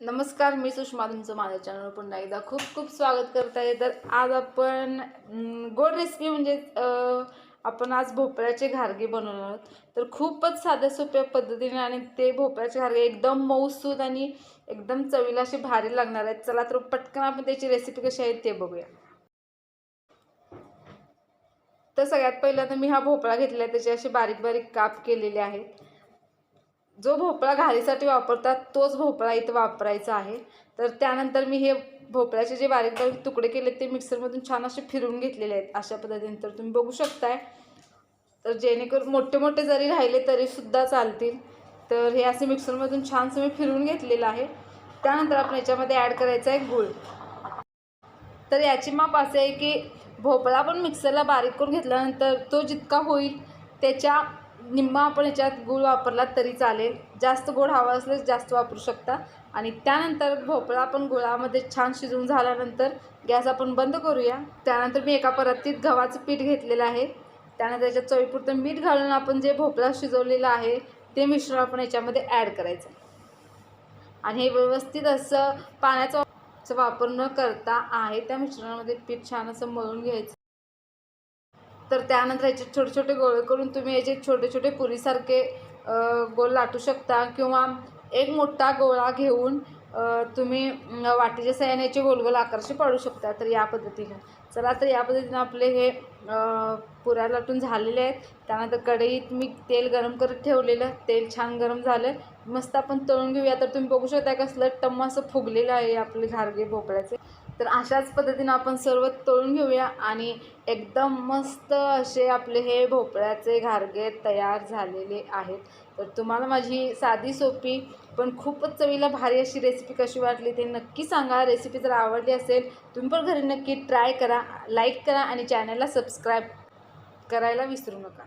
नमस्कार मी सुषमा तुमचं माझ्या चॅनलवर पुन्हा एकदा खूप खूप स्वागत करत आहे. तर आज आपण गोड रेसिपी म्हणजे आपण आज भोपळ्याचे घारगे बनवणार आहोत. तर खूपच साध्या सोप्या पद्धतीने आणि ते भोपळ्याचे घारगे एकदम मऊसूद आणि एकदम चवीला असे भारी लागणार आहेत. चला तर पटकन आपण त्याची रेसिपी कशी आहे ते बघूया. तर सगळ्यात पहिलं तर मी हा भोपळा घेतला आहे. त्याचे असे बारीक बारीक काप केलेले आहेत. जो भोपळा घारीसाठी वापरतात तोच भोपळा इथं वापरायचा आहे. तर त्यानंतर मी हे भोपळ्याचे जे बारीक बारीक तुकडे केले ते मिक्सरमधून छान असे फिरून घेतलेले आहेत. अशा पद्धतीने तर तुम्ही बघू शकताय. तर जेणेकरून मोठे मोठे जरी राहिले तरीसुद्धा चालतील. तर हे असे मिक्सरमधून छानसं मी फिरवून घेतलेलं आहे. त्यानंतर आपण याच्यामध्ये ॲड करायचा आहे गूळ. तर याची माप असे आहे की भोपळा पण मिक्सरला बारीक करून घेतल्यानंतर तो जितका होईल त्याच्या निंबा आपण याच्यात गूळ वापरला तरी चालेल. जास्त गोड हवा असल्यास जास्त वापरू शकता. आणि त्यानंतर भोपळा आपण गुळामध्ये छान शिजवून झाल्यानंतर गॅस आपण बंद करूया. त्यानंतर मी एका परतीत गव्हाचं पीठ घेतलेलं आहे. त्यानंतर त्याच्यात चवीपुरतं मीठ घालून आपण जे भोपळा शिजवलेलं आहे ते मिश्रण आपण याच्यामध्ये ॲड करायचं. आणि हे व्यवस्थित असं पाण्याचा वापर न करता आहे त्या मिश्रणामध्ये पीठ छान असं मळून घ्यायचं. तर त्यानंतर याचे छोटे छोटे गोळे करून तुम्ही याचे छोटे छोटे पुरीसारखे गोल लाटू शकता किंवा एक मोठा गोळा घेऊन तुम्ही वाटीच्या सहाय्याने याचे गोलगोल गोल पाडू शकता. तर या पद्धतीने. चला तर या पद्धतीनं आपले हे पुरा पुऱ्या लाटून झालेले आहेत. त्यानंतर कढईत मी तेल गरम करत ठेवलेलं तेल छान गरम झालं मस्त आपण तळून घेऊया. तर तुम्ही बघू शकता कसलं टम्म असं फुगलेलं आहे आपले घारगे भोपळ्याचे. तर अशाच पद्धतीनं आपण सर्व तळून घेऊया आणि एकदम मस्त असे आपले हे भोपळ्याचे घारगे तयार झालेले आहेत. तर तुम्हाला माझी साधी सोपी पण खूपच चवीला भारी अशी रेसिपी कशी वाटली ते नक्की सांगा. रेसिपी जर आवडली असेल तुम्ही पण घरी नक्की ट्राय करा. करा लाईक करा आणि चॅनलला सबस्क्राईब करायला विसरू नका.